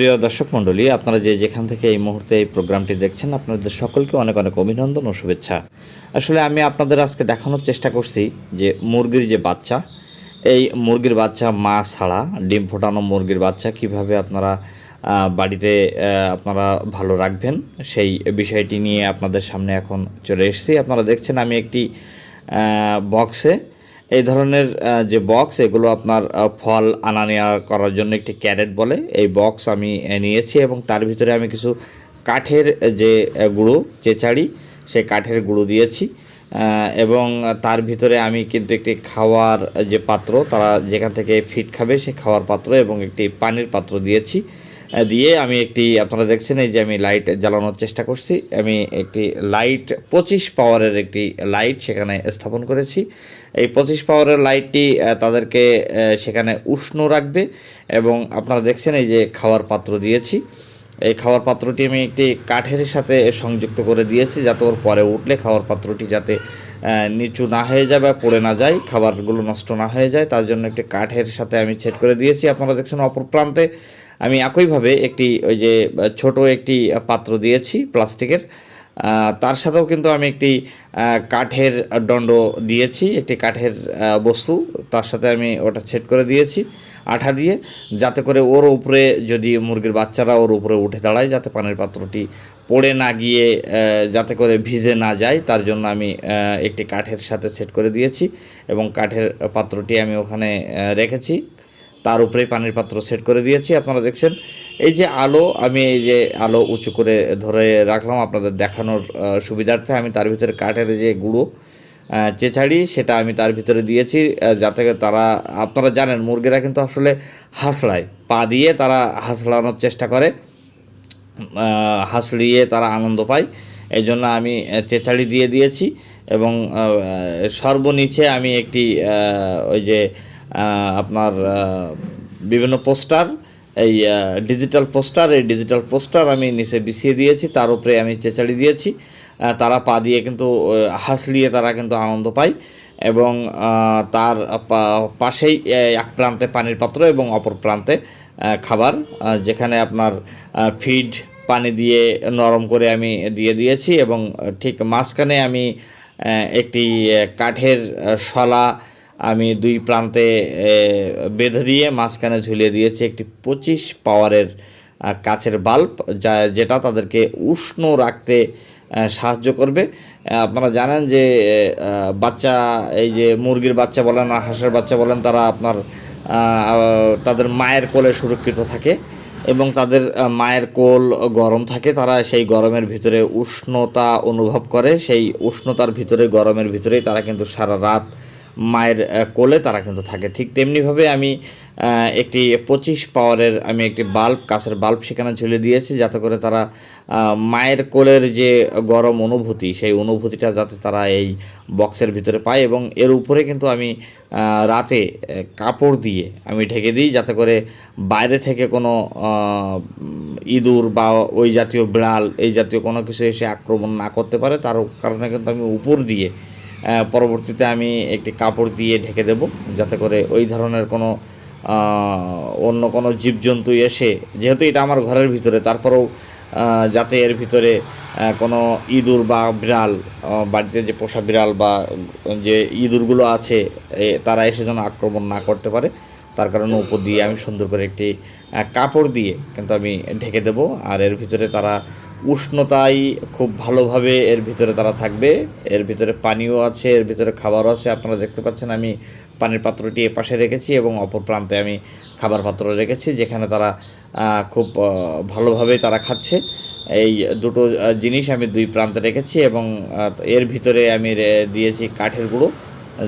প্রিয় দর্শক মণ্ডলী, আপনারা যে যেখান থেকে এই মুহূর্তে এই প্রোগ্রামটি দেখছেন, আপনাদের সকলকে অনেক অনেক অভিনন্দন ও শুভেচ্ছা। আসলে আমি আপনাদের আজকে দেখানোর চেষ্টা করছি যে মুরগির যে বাচ্চা, এই মুরগির বাচ্চা মা ছাড়া, ডিম ফোটানো মুরগির বাচ্চা কীভাবে আপনারা বাড়িতে আপনারা ভালো রাখবেন, সেই বিষয়টি নিয়ে আপনাদের সামনে এখন চলে এসেছি। আপনারা দেখছেন আমি একটি বক্সে এই ধরনের যে বক্স এগুলো আপনার ফল আনা নেওয়া করার জন্য একটি ক্যারেট বলে। এই বক্স আমি নিয়েছি এবং তার ভিতরে আমি কিছু কাঠের, যে গুঁড়ো চেচাড়ি সেই কাঠের গুঁড়ো দিয়েছি। এবং তার ভিতরে আমি কিন্তু একটি খাওয়ার, যে পাত্র, তারা যেখান থেকে ফিট খাবে, সে খাওয়ার পাত্র এবং একটি পানির পাত্র দিয়েছি। দিয়ে আমি একটি, আপনারা দেখছেন এই যে আমি লাইট জ্বালানোর চেষ্টা করছি। আমি একটি লাইট পঁচিশ পাওয়ারের একটি লাইট সেখানে স্থাপন করেছি। এই পঁচিশ পাওয়ারের লাইটটি তাদেরকে সেখানে উষ্ণ রাখবে এবং আপনারা দেখছেন এই যে খাওয়ার পাত্র দিয়েছি। এই খাওয়ার পাত্রটি আমি একটি কাঠের সাথে সংযুক্ত করে দিয়েছি যাতে ওর পরে উঠলে খাওয়ার পাত্রটি যাতে নিচু না হয়ে যায় বা পড়ে না যায়, খাবারগুলো নষ্ট না হয়ে যায়। তার জন্য একটি কাঠের সাথে আমি সেট করে দিয়েছি। আপনারা দেখছেন অপর প্রান্তে আমি একইভাবে একটি ওই যে ছোট একটি পাত্র দিয়েছি প্লাস্টিকের। তার সাথেও কিন্তু আমি একটি কাঠের দণ্ড দিয়েছি, একটি কাঠের বস্তু। তার সাথে আমি ওটা সেট করে দিয়েছি আঠা দিয়ে, যাতে করে ওর উপরে যদি মুরগির বাচ্চারা ওর উপরে উঠে দাঁড়ায়, যাতে পানির পাত্রটি পড়ে না গিয়ে যাতে করে ভিজে না যায়। তার জন্য আমি একটি কাঠের সাথে সেট করে দিয়েছি এবং কাঠের পাত্রটি আমি ওখানে রেখেছি। তার উপরেই পানির পাত্র সেট করে দিয়েছি আপনারা দেখছেন। এই যে আলো আমি এই যে আলো উঁচু করে ধরে রাখলাম আপনাদের দেখানোর সুবিধার্থে। আমি তার ভিতরে কাঠের যে গুঁড়ো চেঁচাড়ি সেটা আমি তার ভিতরে দিয়েছি যাতে তারা আপনারা জানেন মুরগিরা কিন্তু আসলে হাঁসড়ায়। পা দিয়ে তারা হাঁসড়ানোর চেষ্টা করে আহ, হাসলিয়ে তারা আনন্দ পায়। এই জন্য আমি চেঁচাড়ি দিয়ে দিয়েছি এবং সর্বনিচে আমি একটি ওই যে আপনার বিভিন্ন পোস্টার, এই ডিজিটাল পোস্টার, এই ডিজিটাল পোস্টার আমি নিচে বিছিয়ে দিয়েছি, তার উপরে আমি চেঁচাড়ি দিয়েছি। তারা পা দিয়ে কিন্তু হাসলিয়ে তারা কিন্তু আনন্দ পায় এবং তার পাশেই এক প্রান্তে পানির পাত্র এবং অপর প্রান্তে খাবার যেখানে আপনার ফিড পানি দিয়ে নরম করে আমি দিয়ে দিয়েছি এবং ঠিক মাঝখানে আমি একটি কাঠের শলা আমি দুই প্রান্তে বেঁধে দিয়ে মাঝখানে ঝুলিয়ে দিয়েছি একটি পঁচিশ পাওয়ারের কাচের বাল্ব, যা, যেটা তাদেরকে উষ্ণ রাখতে সাহায্য করবে। আপনারা জানেন যে বাচ্চা, এই যে মুরগির বাচ্চা বলেন আর হাঁসের বাচ্চা বলেন, তারা আপনার তাদের মায়ের কোলে সুরক্ষিত থাকে এবং তাদের মায়ের কোল গরম থাকে। তারা সেই গরমের ভিতরে উষ্ণতা অনুভব করে, সেই উষ্ণতার ভিতরে, গরমের ভিতরেই তারা কিন্তু সারা রাত মায়ের কোলে তারা কিন্তু থাকে। ঠিক তেমনিভাবে আমি একটি পঁচিশ পাওয়ারের আমি একটি বাল্ব কাছের বাল্ব সেখানে ঝুলে দিয়েছি যাতে করে তারা মায়ের কোলের যে গরম অনুভূতি, সেই অনুভূতিটা যাতে তারা এই বক্সের ভিতরে পায় এবং এর উপরে কিন্তু আমি রাতে কাপড় দিয়ে আমি ঢেকে দিই যাতে করে বাইরে থেকে কোনো ইঁদুর বা ওই জাতীয় বিড়াল, এই জাতীয় কোনো কিছু এসে আক্রমণ না করতে পারে। তার কারণে কিন্তু আমি উপর দিয়ে পরবর্তীতে আমি একটি কাপড় দিয়ে ঢেকে দেব, যাতে করে ওই ধরনের কোনো অন্য কোনো জীবজন্তু এসে, যেহেতু এটা আমার ঘরের ভিতরে, তারপরেও যাতে এর ভিতরে কোনো ইঁদুর বা বিড়াল বাড়িতে যে পোষা বিড়াল বা যে ইঁদুরগুলো আছে তারা এসে যেন আক্রমণ না করতে পারে, তার কারণে উপর দিয়ে আমি সুন্দর করে একটি কাপড় দিয়ে কিন্তু আমি ঢেকে দেব, আর এর ভিতরে তারা উষ্ণতায় খুব ভালোভাবে এর ভিতরে তারা থাকবে। এর ভিতরে পানিও আছে, এর ভিতরে খাবারও আছে। আপনারা দেখতে পাচ্ছেন আমি পানির পাত্রটি এ পাশে রেখেছি এবং অপর প্রান্তে আমি খাবার পাত্র রেখেছি যেখানে তারা খুব ভালোভাবে তারা খাচ্ছে। এই দুটো জিনিস আমি দুই প্রান্তে রেখেছি এবং এর ভিতরে আমি দিয়েছি কাঠের গুঁড়ো,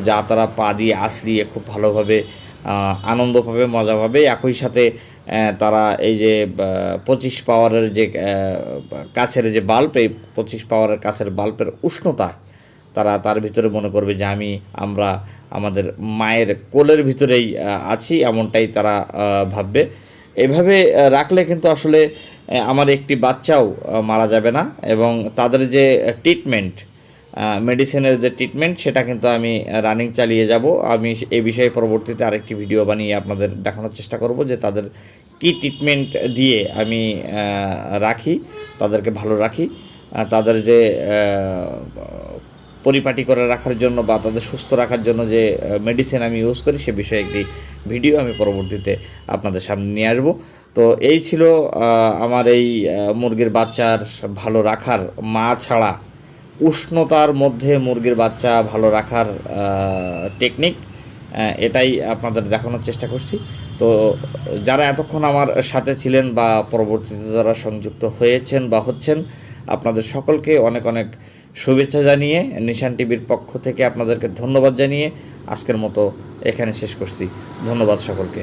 যা তারা পা দিয়ে আসলিয়ে খুব ভালোভাবে আনন্দ পাবে মজা পাবে একই সাথে তারা এই যে পঁচিশ পাওয়ারের যে কাছের যে বাল্ব, এই পঁচিশ পাওয়ারের কাছের বাল্বের উষ্ণতা, তারা তার ভিতরে মনে করবে যে আমি, আমরা আমাদের মায়ের কোলের ভিতরেই আছি, এমনটাই তারা ভাববে। এভাবে রাখলে কিন্তু আসলে আমার একটি বাচ্চাও মারা যাবে না এবং তাদের যে ট্রিটমেন্ট মেডিসিনের যে ট্রিটমেন্ট সেটা কিন্তু আমি রানিং চালিয়ে যাব। আমি এই বিষয়ে পরবর্তীতে আরেকটি ভিডিও বানিয়ে আপনাদের দেখানোর চেষ্টা করব যে তাদের কী ট্রিটমেন্ট দিয়ে আমি রাখি, তাদেরকে ভালো রাখি। তাদের যে পরিপাটি করে রাখার জন্য বা তাদের সুস্থ রাখার জন্য যে মেডিসিন আমি ইউজ করি, সে বিষয়ে একটি ভিডিও আমি পরবর্তীতে আপনাদের সামনে নিয়ে আসব। তো এই ছিল আমার এই মুরগির বাচ্চার ভালো রাখার মা ছাড়া উষ্ণতার মধ্যে মুরগির বাচ্চা ভালো রাখার টেকনিক এটাই আপনাদের দেখানোর চেষ্টা করছি। তো যারা এতক্ষণ আমার সাথে ছিলেন বা পরবর্তীতে যারা সংযুক্ত হয়েছেন বা হচ্ছেন, আপনাদের সকলকে অনেক অনেক শুভেচ্ছা জানিয়ে, নিশান টিভির পক্ষ থেকে আপনাদেরকে ধন্যবাদ জানিয়ে আজকের মতো এখানে শেষ করছি। ধন্যবাদ সকলকে।